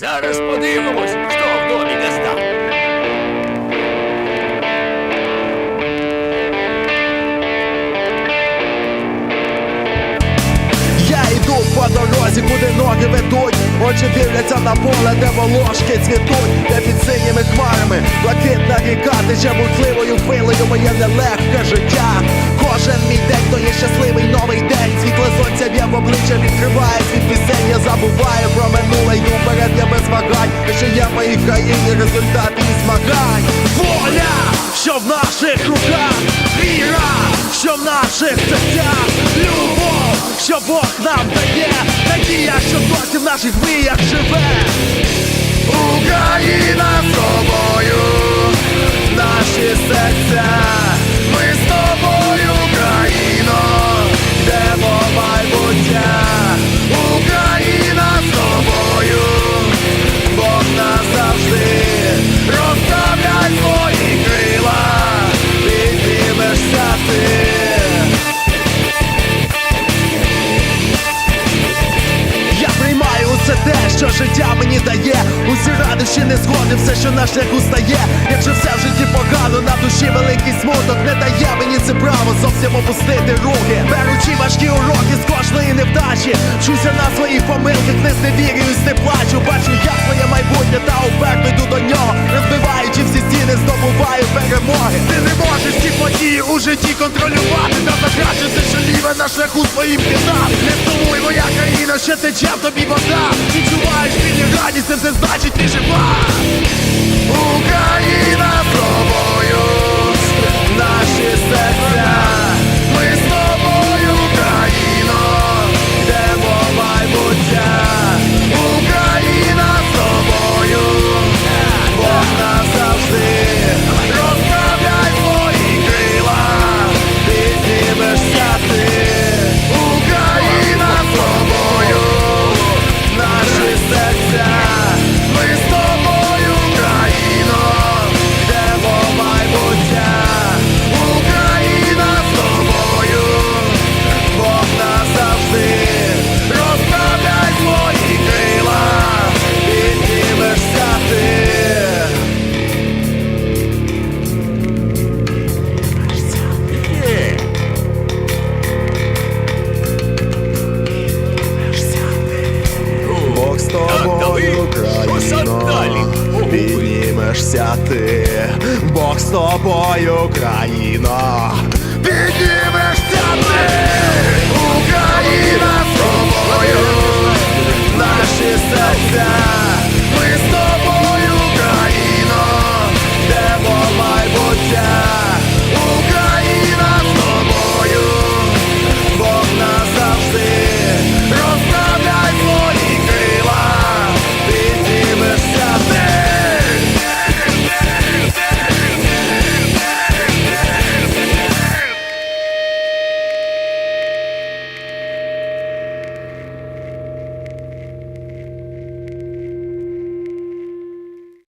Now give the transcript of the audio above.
Зараз подивимось, хто в домі не здав. Я йду по дорозі, куди ноги ведуть. Очі дивляться на поле, де волошки цвітуть, де під синіми хмарами блакитна ріка тече бурхливою хвилею моє нелегке вагань. Те, що в моїй країні, результат і змагань. Воля, що в наших руках, віра, що в наших серцях, любов, що Бог нам дає, надія, що досі в наших мріях живе. Україна з тобою, наші серця, Радощі не згоди, все, що на шляху стає. Якщо все в житті погано, на душі великий смуток не дає мені це право зовсім опустити руки. Беручи важкі уроки з кожної невдачі. Вчуся на своїх помилках, не зневірююсь, не плачу. Бачу, я своє майбутнє та уперто йду до нього. Розбиваючи всі стіни, здобуваю перемоги. Ти не можеш ці події у житті контролювати та закрачити, що ліве на шляху своїм пітам. Не сумуй, моя країна, ще тече в тобі вода. Відчуваєш білі радість, Україно, піднімешся ти, Бог з тобою, Україно, піднімешся ти, Україна з тобою, наші серця.